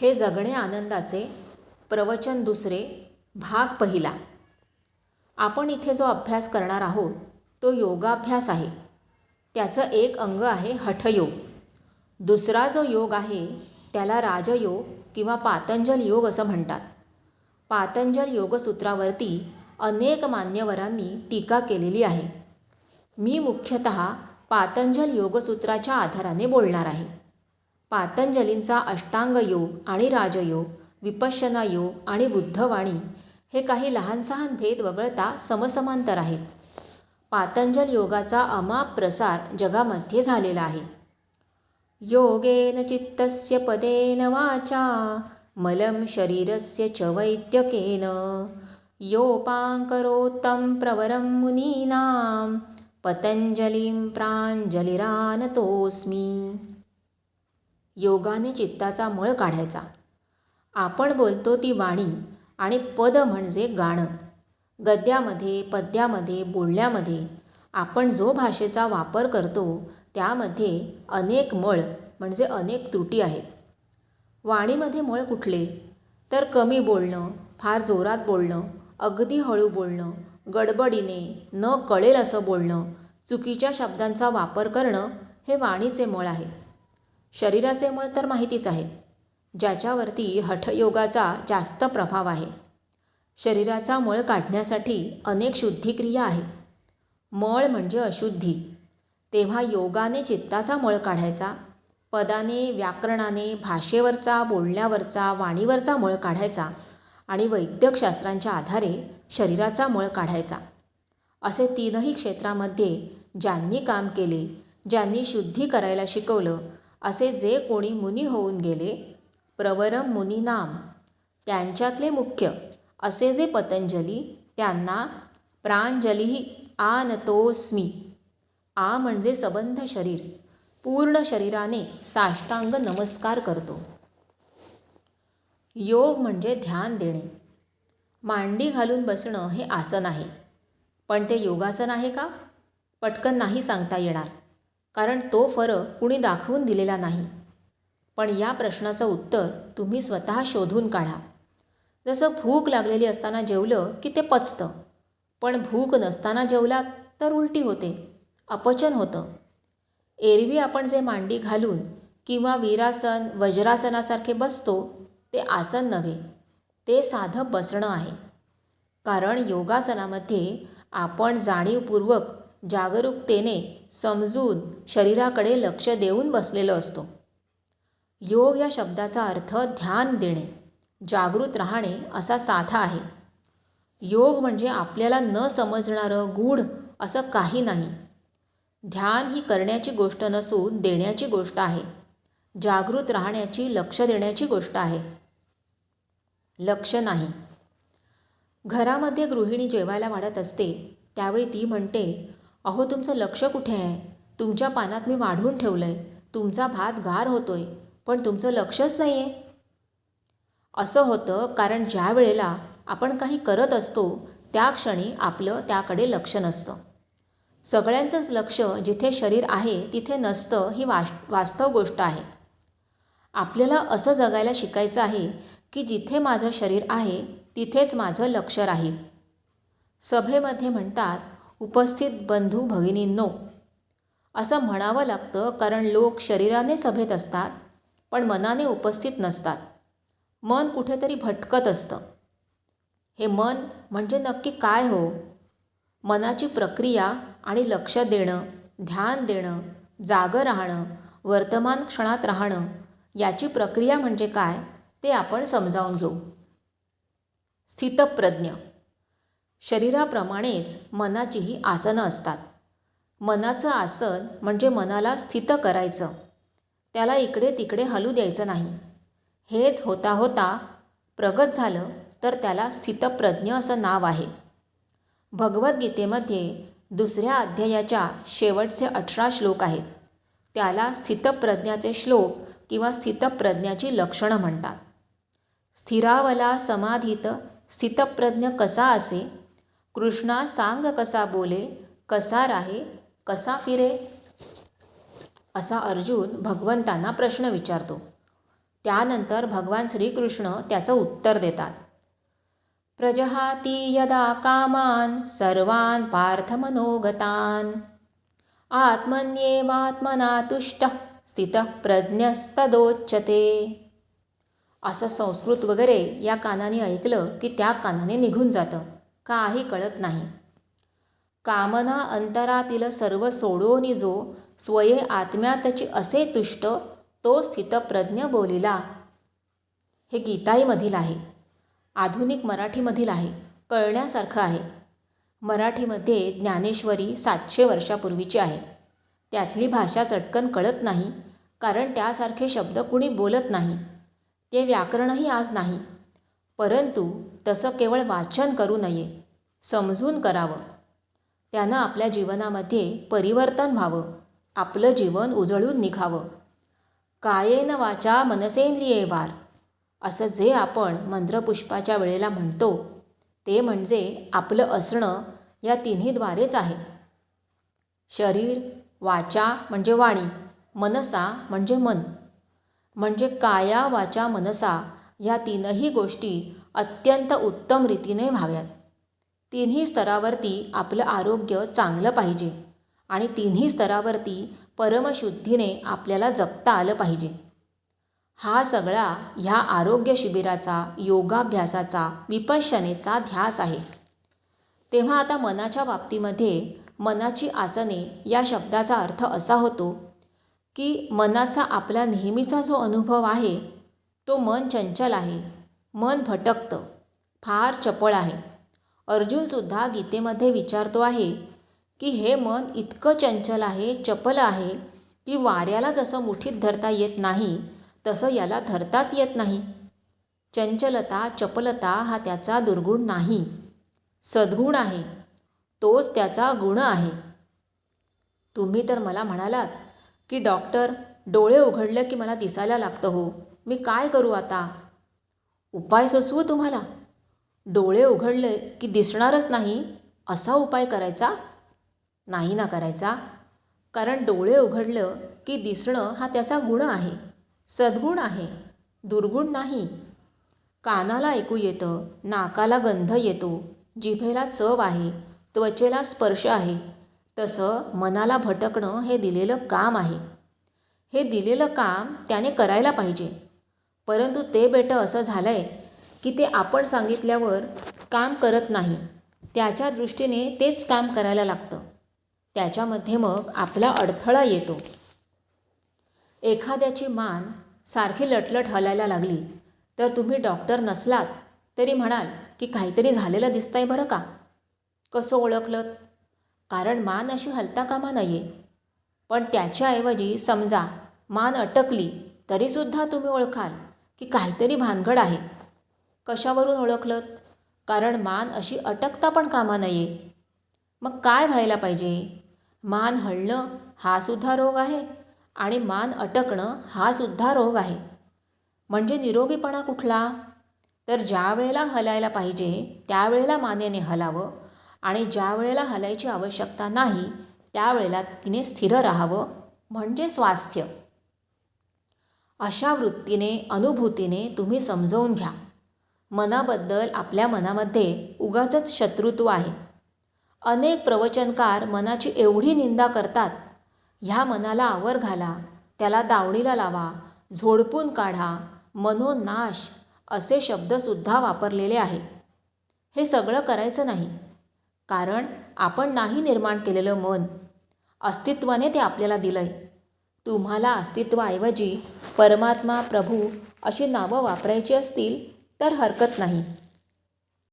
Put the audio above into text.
हे जगणे आनंदाचे प्रवचन दुसरे भाग पहिला. आपण इथे जो अभ्यास करणार आहोत तो योगाभ्यास आहे. त्याचं एक अंग आहे हठयोग. दुसरा जो योग आहे त्याला राजयोग किंवा पातंजल योग असं म्हणतात. पातंजल योगसूत्रावरती अनेक मान्यवरांनी टीका केलेली आहे. मी मुख्यतः पातंजल योगसूत्राच्या आधाराने बोलणार आहे. पातंजलींचा अष्टांग योग आणि राजयोग विपश्यना योग आणि बुद्धवाणी हे काही लहानसहान भेद वगळता समसमांतर आहेत. पातंजल योगाचा अमाप प्रसार जगामध्ये झालेला आहे. योगेन चित्तस्य पदेन वाचा मलं शरीरस्य च वैद्यकेन योपाङ्करोत्तं प्रवरं मुनीनां पतंजलीं प्राञ्जलिरानतोऽस्मि। योगाने चित्ताचा मळ काढायचा. आपण बोलतो ती वाणी आणि पद म्हणजे गाणं. गद्यामध्ये पद्यामध्ये बोलण्यामध्ये आपण जो भाषेचा वापर करतो त्यामध्ये अनेक मळ म्हणजे अनेक त्रुटी आहेत. वाणीमध्ये मळ कुठले? तर कमी बोलणं फार जोरात बोलणं अगदी हळू बोलणं गडबडीने न कळेल असं बोलणं चुकीच्या शब्दांचा वापर करणं हे वाणीचे मळ आहे. शरीराचे मळ तर माहितीच आहे ज्याच्यावरती हठयोगाचा जास्त प्रभाव आहे. शरीराचा मळ काढण्यासाठी अनेक शुद्धिक्रिया आहे. मळ म्हणजे अशुद्धी. तेव्हा योगाने चित्ताचा मळ काढायचा पदाने व्याकरणाने भाषेवरचा बोलण्यावरचा वाणीवरचा मळ काढायचा आणि वैद्यकशास्त्रांच्या आधारे शरीराचा मळ काढायचा. असे तीनही क्षेत्रामध्ये ज्यांनी काम केले ज्यांनी शुद्धी करायला शिकवलं असे जे कोणी मुनी होऊन गेले प्रवरम मुनीनाम त्यांच्यातले मुख्य असे जे पतंजली त्यांना प्रांजली आनतोस्मी आ म्हणजे सबंध शरीर. पूर्ण शरीराने साष्टांग नमस्कार करतो. योग म्हणजे ध्यान देणे. मांडी घालून बसणं हे आसन आहे. पण ते योगासन आहे का? पटकन नाही सांगता येणार. कारण तो फरक कुणी दाखवून दिलेला नाही. पण या प्रश्नाचं उत्तर तुम्ही स्वतः शोधून काढा. जसं भूक लागलेली असताना जेवलं की ते पचतं. पण भूक नसताना जेवलात तर उलटी होते अपचन होतं. एरवी आपण जे मांडी घालून किंवा वीरासन वज्रासनासारखे बसतो ते आसन नव्हे ते साधं बसणं आहे. कारण योगासनामध्ये आपण जाणीवपूर्वक जागरूकतेने समजून शरीराकडे लक्ष देऊन बसलेलो असतो. योग या शब्दाचा अर्थ ध्यान देणे जागृत राहणे असा साधा आहे. योग म्हणजे आपल्याला न समजणारं गूढ असं काही नाही. ध्यान ही करण्याची गोष्ट नसून देण्याची गोष्ट आहे. जागृत राहण्याची लक्ष देण्याची गोष्ट आहे. लक्ष नाही. घरामध्ये गृहिणी जेवायला वाढत असते त्यावेळी ती म्हणते अहो तुमचं लक्ष कुठे आहे? तुमच्या पानात मी वाढवून ठेवलं आहे तुमचा भात गार होतो आहे पण तुमचं लक्षच नाही आहे असं होतं कारण ज्या वेळेला आपण काही करत असतो त्या क्षणी आपलं त्याकडे लक्ष नसतं. सगळ्यांचंच लक्ष जिथे शरीर आहे तिथे नसतं ही वाश वास्तव गोष्ट आहे. आपल्याला असं जगायला शिकायचं आहे की जिथे माझं शरीर आहे तिथेच माझं लक्ष राहील. सभेमध्ये म्हणतात उपस्थित बंधू भगिनींनो असं म्हणावं लागतं कारण लोक शरीराने सभेत असतात पण मनाने उपस्थित नसतात. मन कुठेतरी भटकत असतं. हे मन म्हणजे नक्की काय हो? मनाची प्रक्रिया आणि लक्ष देणं ध्यान देणं जागं राहणं वर्तमान क्षणात राहणं याची प्रक्रिया म्हणजे काय ते आपण समजावून घेऊ. स्थितप्रज्ञ शरीराप्रमाणेच मनाचीही आसनं असतात. मनाचं आसन म्हणजे मनाला स्थित करायचं. त्याला इकडे तिकडे हलू द्यायचं नाही. हेच होता होता प्रगत झालं तर त्याला स्थितप्रज्ञ असं नाव आहे. भगवद्गीतेमध्ये दुसऱ्या अध्यायाच्या शेवटचे अठरा श्लोक आहेत. त्याला स्थितप्रज्ञाचे श्लोक किंवा स्थितप्रज्ञाची लक्षणं म्हणतात. स्थिरावला समाधीत स्थितप्रज्ञ कसा असे? कृष्णा सांग कसा बोले कसा राहे कसा फिरे? असा अर्जुन भगवंतांना प्रश्न विचारतो. त्यानंतर भगवान श्रीकृष्ण त्याचं उत्तर देतात. प्रजहाती यदा कामान सर्वान पार्थमनोगतान आत्मन्येवात्मना तुष्ट स्थितप्रज्ञस्तदोच्यते असं संस्कृत वगैरे या कानाने ऐकलं की त्या कानाने निघून जातं. काही कळत नाही. कामना अंतरातील सर्व सोडोनी जो स्वये आत्म्यातची असे तुष्ट तो स्थितप्रज्ञ बोलिला. हे गीताईमधील आहे. आधुनिक मराठीमधील आहे. कळण्यासारखं आहे. मराठीमध्ये ज्ञानेश्वरी सातशे वर्षापूर्वीची आहे. त्यातली भाषा चटकन कळत नाही कारण त्यासारखे शब्द कुणी बोलत नाही. ते व्याकरणही आज नाही. परंतु तसं केवळ वाचन करू नये समजून करावं. त्यानं आपल्या जीवनामध्ये परिवर्तन व्हावं आपलं जीवन उजळून निघावं. कायेन वाचा मनसेंद्रिये वार. असं जे आपण मंत्रपुष्पाच्या वेळेला म्हणतो ते म्हणजे आपलं असणं या तिन्हीद्वारेच आहे. शरीर वाचा म्हणजे वाणी मनसा म्हणजे मन. म्हणजे काया वाचा मनसा या तीनही गोष्टी अत्यंत उत्तम रीतीने व्हाव्यात. तिन्ही स्तरावरती आपलं आरोग्य चांगलं पाहिजे आणि तिन्ही स्तरावरती परमशुद्धीने आपल्याला जगता आलं पाहिजे. हा सगळा ह्या आरोग्य शिबिराचा योगाभ्यासाचा विपश्यनेचा ध्यास आहे. तेव्हा आता मनाच्या बाबतीमध्ये मनाची आसने या शब्दाचा अर्थ असा होतो की मनाचा आपला नेहमीचा जो अनुभव आहे तो मन चंचल आहे. मन भटकतं. फार चपळ आहे. अर्जुनसुद्धा गीतेमध्ये विचारतो आहे की हे मन इतकं चंचल आहे चपल आहे की वाऱ्याला जसं मुठीत धरता येत नाही तसं याला धरताच येत नाही. चंचलता चपलता हा त्याचा दुर्गुण नाही. सद्गुण आहे. तोच त्याचा गुण आहे. तुम्ही तर मला म्हणालात की डॉक्टर डोळे उघडलं की मला दिसायला लागतं हो. मी काय करू आता? उपाय सुचवू तुम्हाला? डोळे उघडले की दिसणारच नाही असा उपाय करायचा? नाही ना करायचा. कारण डोळे उघडलं की दिसणं हा त्याचा गुण आहे. सद्गुण आहे. दुर्गुण नाही. कानाला ऐकू येतं नाकाला गंध येतो. जिभेला चव आहे त्वचेला स्पर्श आहे. तसं मनाला भटकणं हे दिलेलं काम आहे. हे दिलेलं काम त्याने करायला पाहिजे. परंतु ते बेटं असं झालं आहे की ते आपण सांगितल्यावर काम करत नाही. त्याच्या दृष्टीने तेच काम करायला लागतं. त्याच्यामध्ये मग आपला अडथळा येतो. एखाद्याची मान सारखी लटलट हलायला लागली तर तुम्ही डॉक्टर नसलात तरी म्हणाल की काहीतरी झालेलं दिसतंय बरं का? कसं ओळखलं कारण मान अशी हलता कामा नये. पण त्याच्याऐवजी समजा मान अटकली तरीसुद्धा तुम्ही ओळखाल. की काहीतरी भानगड आहे. कशावरून ओळखलं कारण मान अशी अटकता पण कामा नये. मग काय व्हायला पाहिजे? मान हलणं हा सुद्धा रोग आहे आणि मान अटकणं हा सुद्धा रोग आहे. म्हणजे निरोगीपणा कुठला? तर ज्या वेळेला हलायला पाहिजे त्यावेळेला मानेने हलावं आणि ज्या वेळेला हलायची आवश्यकता नाही त्यावेळेला तिने स्थिर राहावं. म्हणजे स्वास्थ्य. अशा वृत्तीने अनुभूतीने तुम्ही समजवून घ्या. मनाबद्दल आपल्या मनामध्ये उगाचच शत्रुत्व आहे. अनेक प्रवचनकार मनाची एवढी निंदा करतात ह्या मनाला आवर घाला त्याला दावणीला लावा झोडपून काढा मनोनाश असे शब्दसुद्धा वापरलेले आहे. हे सगळं करायचं नाही कारण आपण नाही निर्माण केलेलं मन अस्तित्वाने ते आपल्याला दिलं आहे तुम्हाला अस्तित्वाऐवजी परमात्मा प्रभू अशी नावं वापरायची असतील तर हरकत नाही.